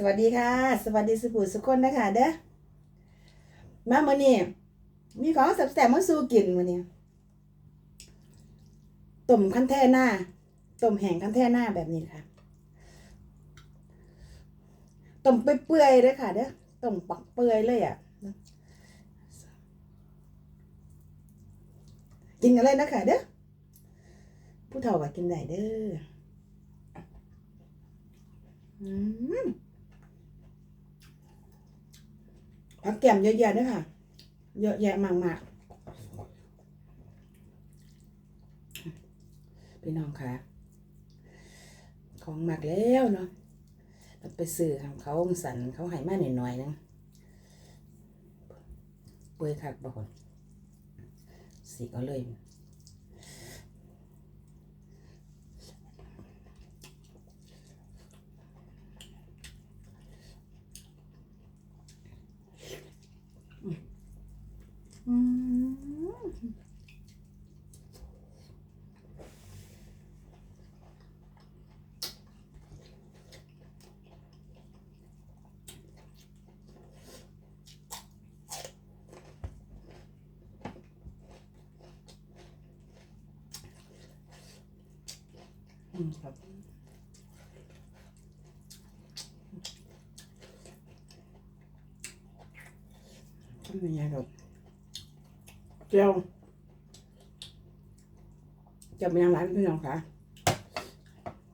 สวัสดีค่ะ สวัสดีสุภูสุคนนะคะเด้อมาเมื่อนี้มีของแซ่บๆมาสู้กินมื่อนี้ต้มคันแท่หน้าต้มแห้งคันแท่หน้าแบบนี้ค่ะต้มเปื่อยๆเลยค่ะเด้อต้มปักเปื่อยเลยอะกินกันเลยนะคะเด้อผู้เฒ่าว่ากินได้เด้ออืม ผักแก้มเยอะแยะด้วยค่ะ เยอะแยะมากมากพี่น้องค่ะ ของหมักแล้วเนาะเราไปซื้อของเขาสันเขาหายมาหน่อยๆนึงเปื่อยคักบ่คนสีก็เลย อืม อืมครับทำยังไงครับเจียวจะเป็นยังไงพี่น้องคะ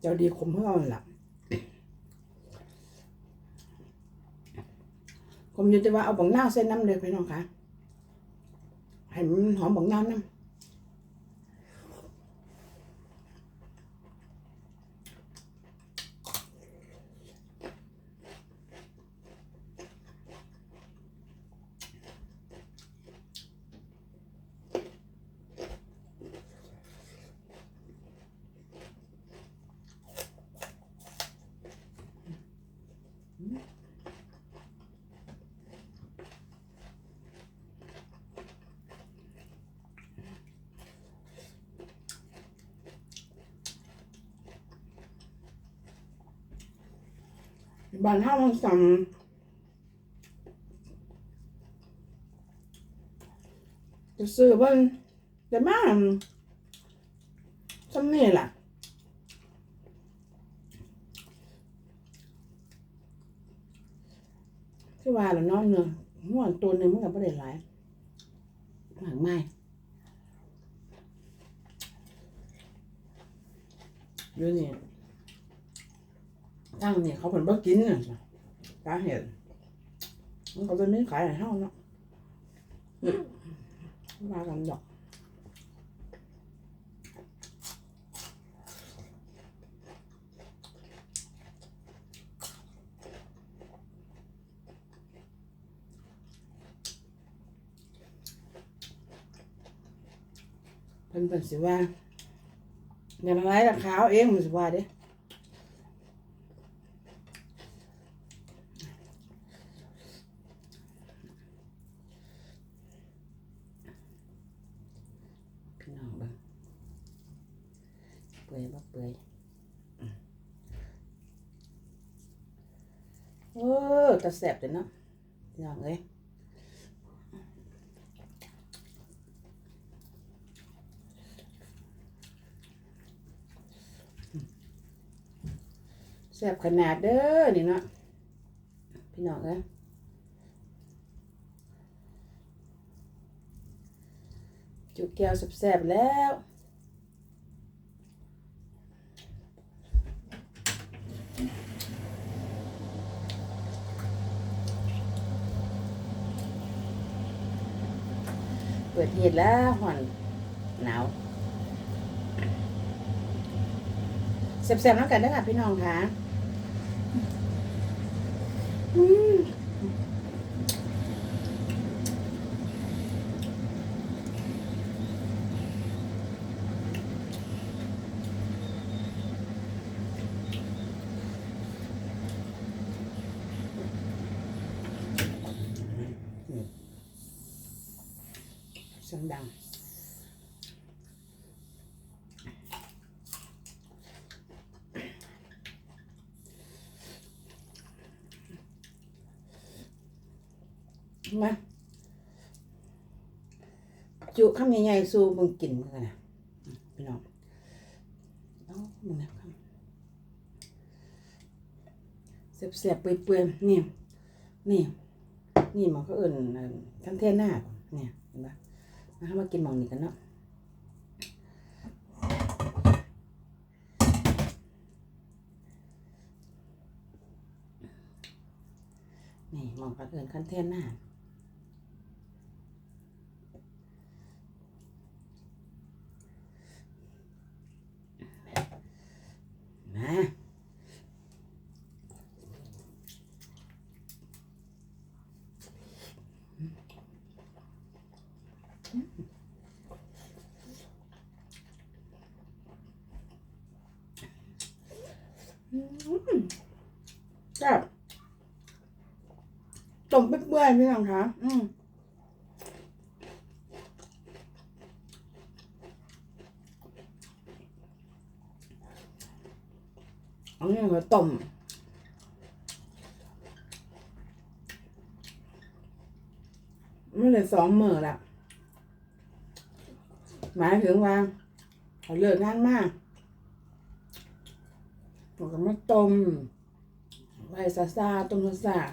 เจียวดีขมเพื่อเอาล่ะผมยืนจะว่าเอาบังหน้าเส้นน้ำเลยพี่น้องคะให้มันหอมบังหน้าน้ำ บ้านเฮามันสั่งจะซื้อเบิ่งแต่มาซ้ำนี่ล่ะ คือ ว่าแล้วน้องเนื้อหัวตัวหนึงมันก็บ่ได้หลายหางไม่อยู่นี่ตั้งนี่เขาเป็นบ่กินน่ะสาเหตุมันก็จะไม่ขายให้เฮาเนาะว่ากันดอก พิ่นเพิ่นสิว่าอย่ามาไล่ราคาเอาเองมันสิว่าเด้พี่น้องเบ้างเปื่อยบ่เปื่อยอืมโอ้ตะแสบเลยเนาะพี่น้องเอ้ย แสบขนาดเด้อนี่เนาะพี่น้องเอจุกแก้วแสบแล้วเปิดเหตุแล้วห่อนหนาวแซ่บๆแล้วกันนะคะพี่น้องค่ะ อืมเสียงดัง อ มาจุคำใหญ่ๆสู้มึงกินมึงกันนะพี่น้องเอามึงนะครับเสียบๆเปื่อยๆนี่นี่นี่มันก็เอิ่นเอิ่นคันเทนหน้าเนี่ยเห็นปะมาให้มากินหมองนี้กันเนาะนี่หมองก็เอิ่นคันเทนหน้า จับต้มเปื่อยๆพี่น้องคะอืมอันนี้มาต้มไม่เลยสองมือละหมายถึงว่าเขาเลิกงานมากผมก็มาต้ม ไว้ซาซาๆต้มซาซาๆ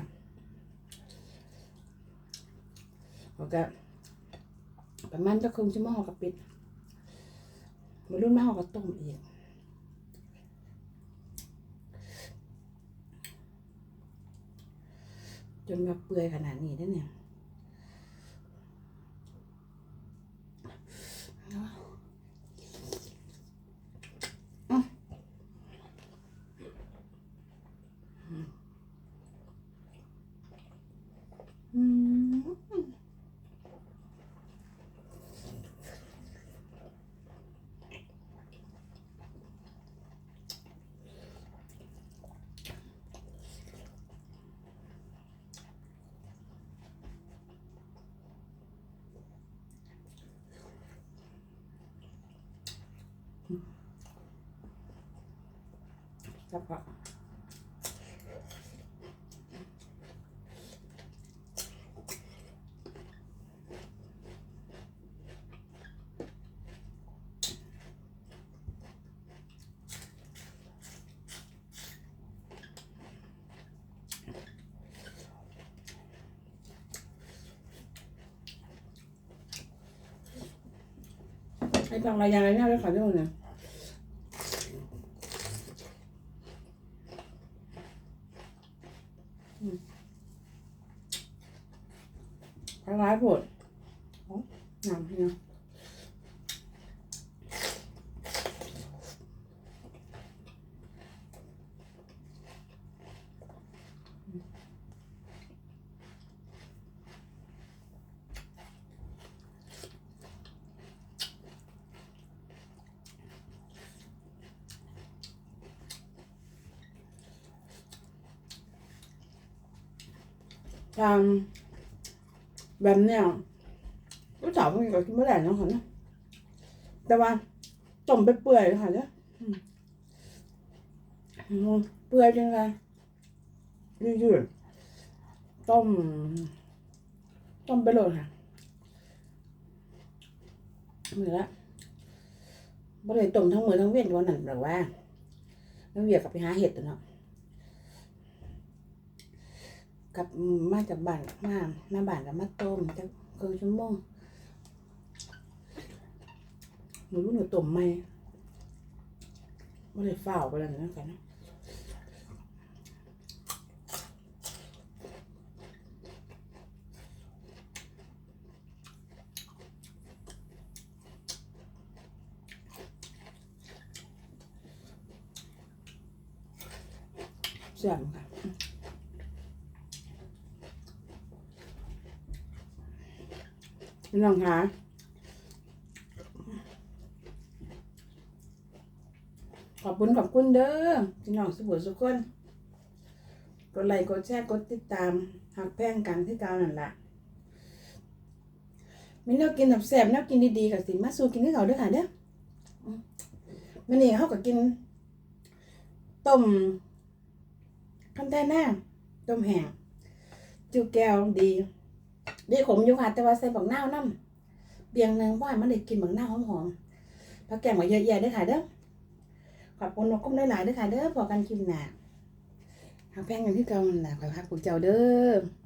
แล้วก็ประมาณจะคงชั่วโมงกับปิดมารุ่นมาหอกระต้มอีกจนมาเปื่อยขนาดนี้ได้เนี่ยอืม แล้วก็ไอ้ตองระยางอะไรเนี่ยไว้ขอดูหน่ อยร้ายผดอ๋อหนังพี่นะทำ แบบเนี้ยก็ถามว่าก็กินไม่ได้เนาะค่ะเนาะแต่ว่าต้มไปเปื่อยๆค่ะเนี่ยอืมอืมเปื่อยจังเลยยืดๆต้ม ต้มไปเลยค่ะเหมือนละบ่ได้ต้มทั้งมือทั้งเวียนวันนั้นหรอกว่าแล้วเวียกกับไปหาเห็ดตัวเนาะ กับมาจากบ้านมามาบ้านกับมาต้มจักครึ่งชั่วโมงหนูรู้หนูต้มไหมไม่ได้ฝ้าวไปแล้วนะกันนะแซ่บค่ะ พี่น้องคะขอบคุณขอบคุณเด้อพี่น้องสุบุสุกคนกดไลค์กดแชร์กดติดตามหักแพงกันที่เก่านั่นละมีแนวกินแบบแซ่บแนวกินดีๆกับสิมาสู่กินที่เขาด้วยค่ะเด้อมันนี่เขาก็กินต้มข้าวแต้หน้าต้มแห้งจิ้วแก้วดี ดีขมอยู่ค่ะแต่ว่าใส่บักนาน้ำเบียงหนึงว่ามันได้กินบักนาหอมๆผักแกงมาเยอะแยะด้ค่ะเด้อขอบคุณนกกุ้มหลายได้ค่ะเด้อพอกันกินหนาหาแพงอย่างที่เก่าหนแหละขอพักพวกเจ้าเด้อ